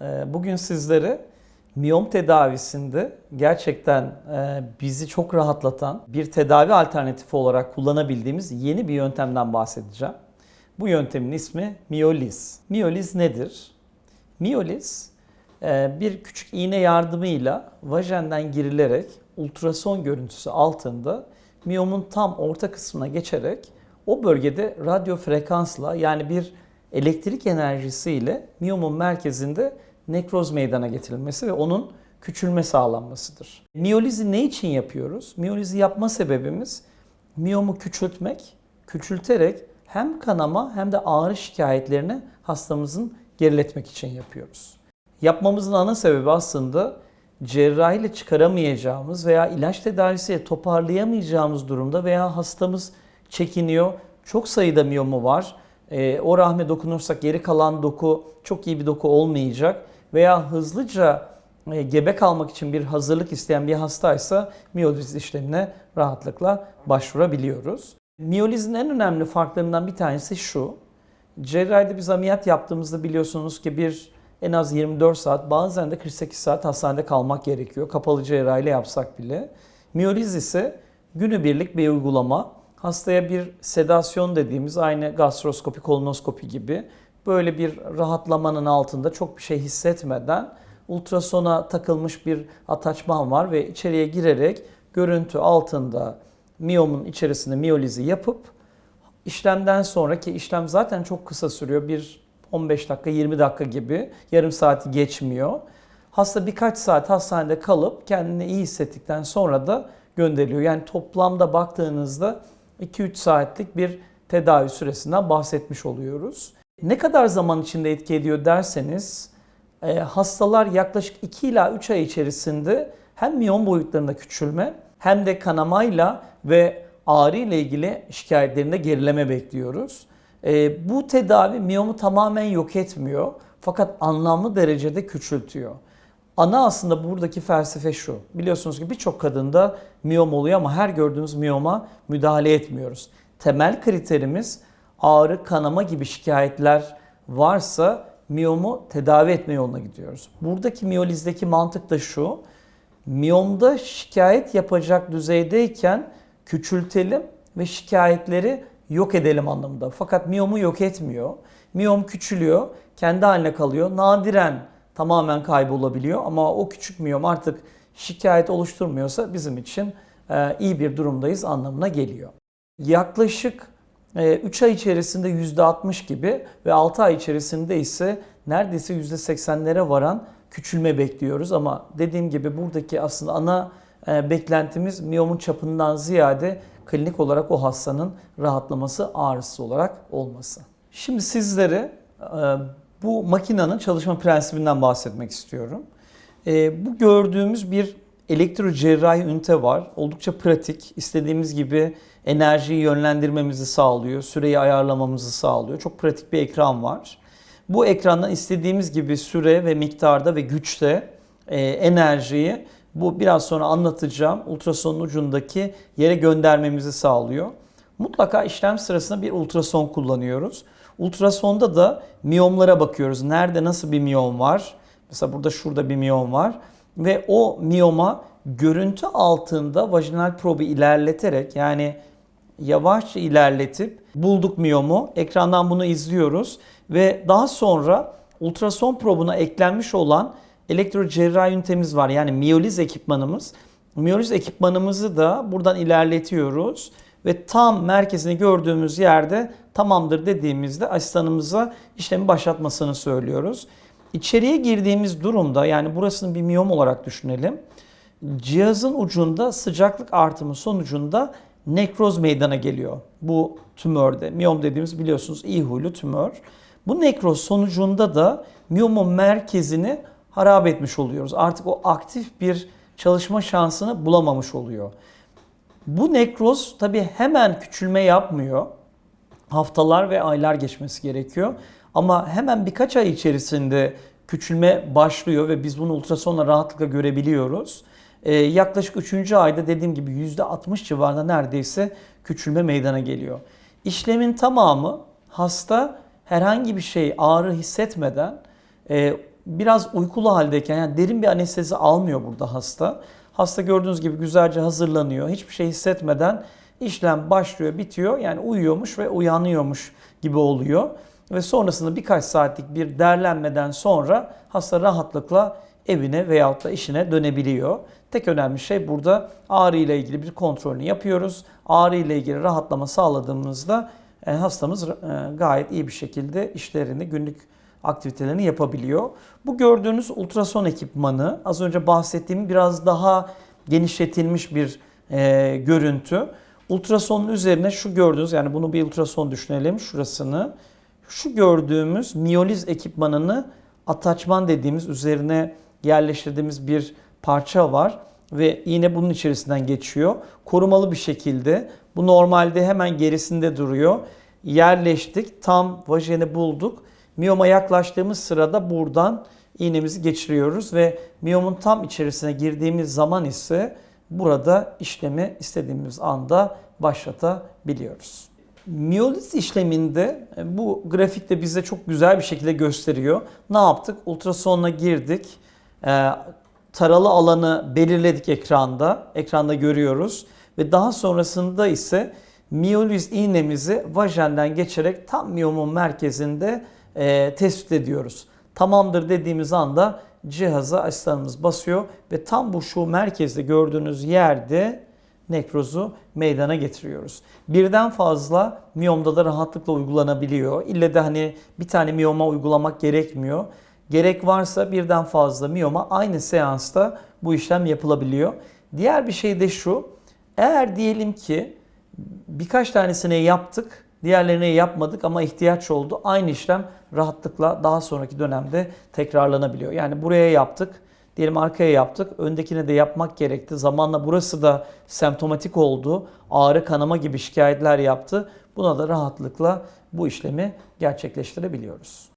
Ee, Bugün sizlere miyom tedavisinde gerçekten e, bizi çok rahatlatan bir tedavi alternatifi olarak kullanabildiğimiz yeni bir yöntemden bahsedeceğim. Bu yöntemin ismi miyoliz. Miyoliz nedir? Miyoliz e, bir küçük iğne yardımıyla vajenden girilerek ultrason görüntüsü altında miyomun tam orta kısmına geçerek o bölgede radyo frekansla yani bir elektrik enerjisiyle miyomun merkezinde nekroz meydana getirilmesi ve onun küçülme sağlanmasıdır. Miyolizi ne için yapıyoruz? Miyolizi yapma sebebimiz miyomu küçültmek, küçülterek hem kanama hem de ağrı şikayetlerini hastamızın geriletmek için yapıyoruz. Yapmamızın ana sebebi aslında cerrahiyle çıkaramayacağımız veya ilaç tedavisiyle toparlayamayacağımız durumda veya hastamız çekiniyor. Çok sayıda miyomu var. Ee, o rahme dokunursak geri kalan doku çok iyi bir doku olmayacak veya hızlıca e, gebe kalmak için bir hazırlık isteyen bir hastaysa miyoliz işlemine rahatlıkla başvurabiliyoruz. Miyolizin en önemli farklarından bir tanesi şu. Cerrahide biz ameliyat yaptığımızda biliyorsunuz ki bir en az 24 saat bazen de 48 saat hastanede kalmak gerekiyor. Kapalı cerrahiyle yapsak bile. Miyoliz ise günübirlik bir uygulama. Hastaya bir sedasyon dediğimiz aynı gastroskopi, kolonoskopi gibi böyle bir rahatlamanın altında çok bir şey hissetmeden ultrasona takılmış bir ataçman var ve içeriye girerek görüntü altında miyomun içerisinde miyolizi yapıp işlemden sonraki işlem zaten çok kısa sürüyor. Bir 15 dakika 20 dakika gibi yarım saati geçmiyor. Hasta birkaç saat hastanede kalıp kendini iyi hissettikten sonra da gönderiliyor. Yani toplamda baktığınızda 2-3 saatlik bir tedavi süresinden bahsetmiş oluyoruz. Ne kadar zaman içinde etki ediyor derseniz e, hastalar yaklaşık 2 ila 3 ay içerisinde hem miyon boyutlarında küçülme hem de kanamayla ve ağrı ile ilgili şikayetlerinde gerileme bekliyoruz. E, bu tedavi miyomu tamamen yok etmiyor fakat anlamlı derecede küçültüyor. Ana aslında buradaki felsefe şu. Biliyorsunuz ki birçok kadında miyom oluyor ama her gördüğümüz miyoma müdahale etmiyoruz. Temel kriterimiz ağrı, kanama gibi şikayetler varsa miyomu tedavi etme yoluna gidiyoruz. Buradaki miyolizdeki mantık da şu. Miyomda şikayet yapacak düzeydeyken küçültelim ve şikayetleri yok edelim anlamında. Fakat miyomu yok etmiyor. Miyom küçülüyor, kendi haline kalıyor. Nadiren tamamen kaybolabiliyor ama o küçük miyom artık şikayet oluşturmuyorsa bizim için e, iyi bir durumdayız anlamına geliyor. Yaklaşık 3 ay içerisinde %60 gibi ve 6 ay içerisinde ise neredeyse %80'lere varan küçülme bekliyoruz. Ama dediğim gibi buradaki aslında ana e, beklentimiz miyomun çapından ziyade klinik olarak o hastanın rahatlaması, ağrısı olarak olması. Şimdi sizlere e, bu makinenin çalışma prensibinden bahsetmek istiyorum. E, bu gördüğümüz bir elektrocerrahi ünite var. Oldukça pratik. İstediğimiz gibi enerjiyi yönlendirmemizi sağlıyor, süreyi ayarlamamızı sağlıyor. Çok pratik bir ekran var. Bu ekrandan istediğimiz gibi süre ve miktarda ve güçte e, enerjiyi bu biraz sonra anlatacağım ultrasonun ucundaki yere göndermemizi sağlıyor. Mutlaka işlem sırasında bir ultrason kullanıyoruz. Ultrasonda da miyomlara bakıyoruz. Nerede nasıl bir miyom var? Mesela burada şurada bir miyom var ve o miyoma görüntü altında vajinal probu ilerleterek yani yavaşça ilerletip bulduk miyomu. Ekrandan bunu izliyoruz ve daha sonra ultrason probuna eklenmiş olan elektrocerrahi ünitemiz var. Yani miyoliz ekipmanımız. Miyoliz ekipmanımızı da buradan ilerletiyoruz ve tam merkezini gördüğümüz yerde tamamdır dediğimizde asistanımıza işlemi başlatmasını söylüyoruz. İçeriye girdiğimiz durumda yani burasını bir miyom olarak düşünelim. Cihazın ucunda sıcaklık artımı sonucunda nekroz meydana geliyor. Bu tümörde. Miyom dediğimiz biliyorsunuz iyi huylu tümör. Bu nekroz sonucunda da miyomun merkezini harap etmiş oluyoruz. Artık o aktif bir çalışma şansını bulamamış oluyor. Bu nekroz tabii hemen küçülme yapmıyor. Haftalar ve aylar geçmesi gerekiyor. Ama hemen birkaç ay içerisinde küçülme başlıyor ve biz bunu ultrasonla rahatlıkla görebiliyoruz. Ee, yaklaşık 3. ayda dediğim gibi %60 civarında neredeyse küçülme meydana geliyor. İşlemin tamamı hasta herhangi bir şey ağrı hissetmeden e, biraz uykulu haldeyken yani derin bir anestezi almıyor burada hasta. Hasta gördüğünüz gibi güzelce hazırlanıyor. Hiçbir şey hissetmeden işlem başlıyor, bitiyor. Yani uyuyormuş ve uyanıyormuş gibi oluyor. Ve sonrasında birkaç saatlik bir derlenmeden sonra hasta rahatlıkla evine veyahut da işine dönebiliyor. Tek önemli şey burada ağrı ile ilgili bir kontrolünü yapıyoruz. Ağrı ile ilgili rahatlama sağladığımızda e, hastamız e, gayet iyi bir şekilde işlerini, günlük aktivitelerini yapabiliyor. Bu gördüğünüz ultrason ekipmanı az önce bahsettiğim biraz daha genişletilmiş bir e, görüntü. Ultrasonun üzerine şu gördüğünüz yani bunu bir ultrason düşünelim şurasını. Şu gördüğümüz miyoliz ekipmanını ataçman dediğimiz üzerine yerleştirdiğimiz bir parça var ve iğne bunun içerisinden geçiyor. Korumalı bir şekilde. Bu normalde hemen gerisinde duruyor. Yerleştik. Tam vajeni bulduk. Miyoma yaklaştığımız sırada buradan iğnemizi geçiriyoruz ve miyomun tam içerisine girdiğimiz zaman ise burada işlemi istediğimiz anda başlatabiliyoruz. Miyoliz işleminde e, bu grafikte bize çok güzel bir şekilde gösteriyor. Ne yaptık? Ultrasonla girdik. E, taralı alanı belirledik ekranda. Ekranda görüyoruz. Ve daha sonrasında ise miyoliz iğnemizi vajenden geçerek tam miyomun merkezinde e, tespit ediyoruz. Tamamdır dediğimiz anda cihaza asistanımız basıyor ve tam bu şu merkezde gördüğünüz yerde nekrozu meydana getiriyoruz. Birden fazla miyomda da rahatlıkla uygulanabiliyor. İlle de hani bir tane miyoma uygulamak gerekmiyor. Gerek varsa birden fazla miyoma aynı seansta bu işlem yapılabiliyor. Diğer bir şey de şu. Eğer diyelim ki birkaç tanesini yaptık, diğerlerini yapmadık ama ihtiyaç oldu. Aynı işlem rahatlıkla daha sonraki dönemde tekrarlanabiliyor. Yani buraya yaptık, diyelim arkaya yaptık, öndekine de yapmak gerekti. Zamanla burası da semptomatik oldu, ağrı, kanama gibi şikayetler yaptı. Buna da rahatlıkla bu işlemi gerçekleştirebiliyoruz.